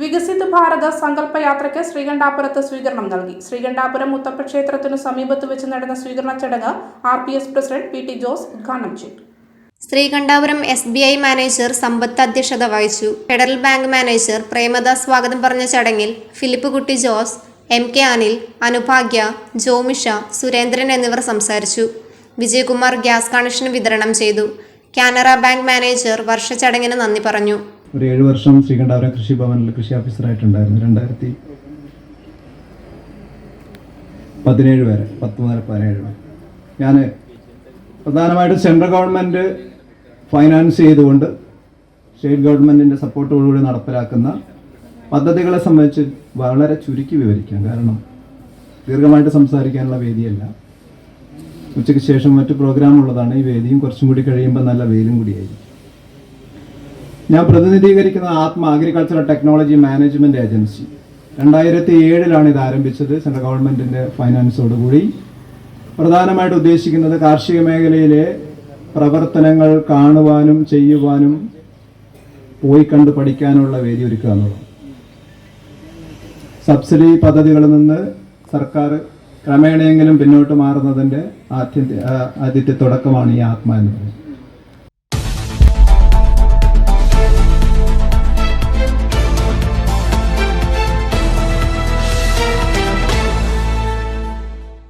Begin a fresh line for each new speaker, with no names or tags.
വികസിത് ഭാരത സങ്കല്പ യാത്രയ്ക്ക് ശ്രീകണ്ഠാപുരത്ത് സ്വീകരണം നൽകി. ശ്രീകണ്ഠാപുരം മുത്തപ്പ ക്ഷേത്രത്തിനു സമീപത്ത് വെച്ച് നടന്ന സ്വീകരണ ചടങ്ങ് R P S president P T Jose ഉദ്ഘാടനം ചെയ്തു.
Sreekandapuram S B I manager Sampath അധ്യക്ഷത വഹിച്ചു. ഫെഡറൽ ബാങ്ക് മാനേജർ പ്രേമദാസ് സ്വാഗതം പറഞ്ഞ ചടങ്ങിൽ ഫിലിപ്പ് കുട്ടി ജോസ് എം കെ അനിൽ അനുഭാഗ്യ ജോമിഷ സുരേന്ദ്രൻ എന്നിവർ സംസാരിച്ചു. വിജയകുമാർ ഗ്യാസ് കണക്ഷൻ വിതരണം ചെയ്തു. കാനറ ബാങ്ക് മാനേജർ വർഷ ചടങ്ങിന് നന്ദി പറഞ്ഞു.
ഒരു ഏഴ് വർഷം ശ്രീകണ്ഠാപുരം കൃഷി ഭവനിൽ കൃഷി ഓഫീസറായിട്ടുണ്ടായിരുന്നു. രണ്ടായിരത്തി പതിനേഴ് വരെ പത്ത് മുതൽ പതിനേഴ് വരെ. ഞാൻ പ്രധാനമായിട്ടും സെൻട്രൽ ഗവൺമെന്റ് ഫൈനാൻസ് ചെയ്തുകൊണ്ട് സ്റ്റേറ്റ് ഗവൺമെന്റിന്റെ സപ്പോർട്ടോടുകൂടി നടപ്പിലാക്കുന്ന പദ്ധതികളെ സംബന്ധിച്ച് വളരെ ചുരുക്കി വിവരിക്കാം. കാരണം ദീർഘമായിട്ട് സംസാരിക്കാനുള്ള വേദിയല്ല. ഉച്ചയ്ക്ക് ശേഷം മറ്റു പ്രോഗ്രാം ഉള്ളതാണ് ഈ വേദിയും കുറച്ചും കൂടി കഴിയുമ്പോൾ നല്ല വെയിലും കൂടിയായിരിക്കും ഞാൻ പ്രതിനിധീകരിക്കുന്ന ആത്മ അഗ്രികൾച്ചറൽ ടെക്നോളജി മാനേജ്മെന്റ് ഏജൻസി രണ്ടായിരത്തി ഏഴിലാണ് ഇത് ആരംഭിച്ചത് സെൻട്രൽ ഗവൺമെന്റിന്റെ ഫൈനാൻസോടുകൂടി പ്രധാനമായിട്ട് ഉദ്ദേശിക്കുന്നത് കാർഷിക മേഖലയിലെ പ്രവർത്തനങ്ങൾ കാണുവാനും ചെയ്യുവാനും പോയി കണ്ടു പഠിക്കാനുള്ള വേദി ഒരുക്കുക എന്നുള്ളത് സബ്സിഡി പദ്ധതികളിൽ നിന്ന് സർക്കാർ ക്രമേണയെങ്കിലും പിന്നോട്ട് മാറുന്നതിന്റെ ആദ്യത്തെ ആദ്യത്തെ തുടക്കമാണ് ഈ ആത്മ എന്ന് പറയുന്നത്.